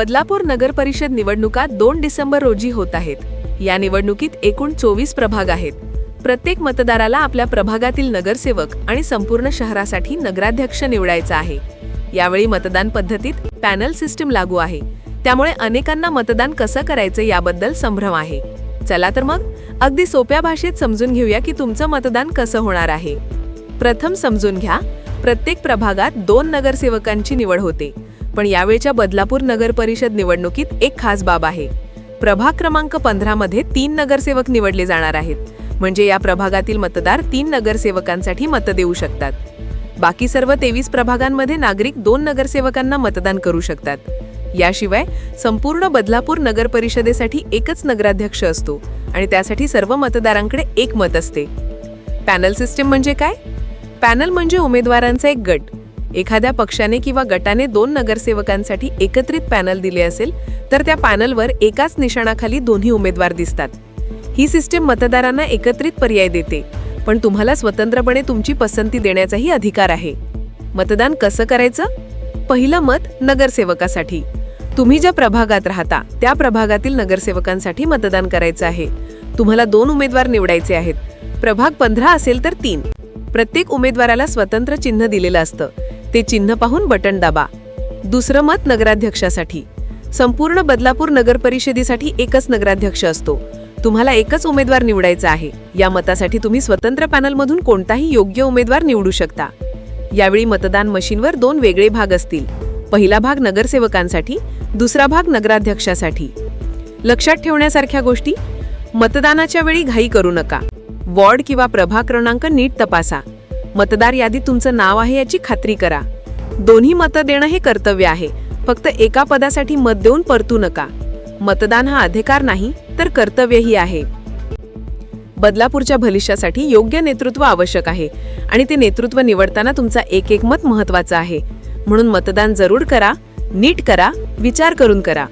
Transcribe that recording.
बदलापूर नगर परिषद निवडणुका दोन डिसेंबर रोजी होत आहेत. या निवडणुकीत एकूण चोवीस प्रभाग आहेत. प्रत्येक मतदाराला आपल्या प्रभागातील नगरसेवक आणि संपूर्ण शहरासाठी नगराध्यक्ष निवडायचा आहे. यावेळी मतदान पद्धतीत पॅनल सिस्टीम लागू आहे. त्यामुळे अनेकांना मतदान कसं करायचं याबद्दल संभ्रम आहे. चला तर मग अगदी सोप्या भाषेत समजून घेऊया की तुमचं मतदान कसं होणार आहे. प्रथम समजून घ्या प्रत्येक प्रभागात दोन नगरसेवकांची निवड होते. पण यावेळच्या बदलापूर नगर परिषद निवडणुकीत एक खास बाब आहे. प्रभाग क्रमांक पंधरामध्ये तीन नगरसेवक निवडले जाणार आहेत. म्हणजे या प्रभागातील मतदार तीन नगरसेवकांसाठी मत देऊ शकतात. बाकी सर्व तेवीस प्रभागांमध्ये नागरिक दोन नगरसेवकांना मतदान करू शकतात. याशिवाय संपूर्ण बदलापूर नगर परिषदेसाठी एकच नगराध्यक्ष असतो आणि त्यासाठी सर्व मतदारांकडे एक मत असते. पॅनल सिस्टीम म्हणजे काय? पॅनल म्हणजे उमेदवारांचा एक गट. एखाद्या पक्षाने किंवा गटाने दोन नगरसेवकांसाठी एकत्रित पॅनल दिले असेल तर त्या पॅनलवर एकाच निशाणाखाली दोन्ही उमेदवार दिसतात. ही सिस्टीम मतदारांना एकत्रित पर्याय देते पण तुम्हाला स्वतंत्रपणे तुमची पसंती देण्याचाही अधिकार आहे. मतदान कसं करायचं? पहिलं मत नगरसेवकासाठी. तुम्ही ज्या प्रभागात राहता त्या प्रभागातील नगरसेवकांसाठी मतदान करायचं आहे. तुम्हाला दोन उमेदवार निवडायचे आहेत. प्रभाग पंधरा असेल तर तीन. प्रत्येक उमेदवाराला स्वतंत्र चिन्ह दिलेलं असतं. ते चिन्ह पाहून बटन दाबा. दुसरं मत नगराध्यक्षासाठी. संपूर्ण बदलापूर नगर परिषदेसाठी एकच नगराध्यक्ष असतो. तुम्हाला एकच उमेदवार निवडायचा आहे. या मतासाठी तुम्ही स्वतंत्र पॅनलमधून कोणताही योग्य उमेदवार निवडू शकता. यावेळी मतदान मशीनवर दोन वेगळे भाग असतील. पहिला भाग नगरसेवकांसाठी दुसरा भाग नगराध्यक्षासाठी. लक्षात ठेवण्यासारख्या गोष्टी मतदानाच्या वेळी घाई करू नका. वॉर्ड किंवा प्रभाग क्रमांक नीट तपासा. मतदार यादीत तुमचं नाव आहे याची खात्री करा. दोन्ही मतं देणं हे कर्तव्य आहे. फक्त एका पदासाठी मत देऊन परतू नका. मतदान हा अधिकार नाही तर कर्तव्यही आहे. बदलापूरच्या भविष्यासाठी योग्य नेतृत्व आवश्यक आहे आणि ते नेतृत्व निवडताना तुमचा एक एक मत महत्वाचं आहे. म्हणून मतदान जरूर करा नीट करा विचार करून करा.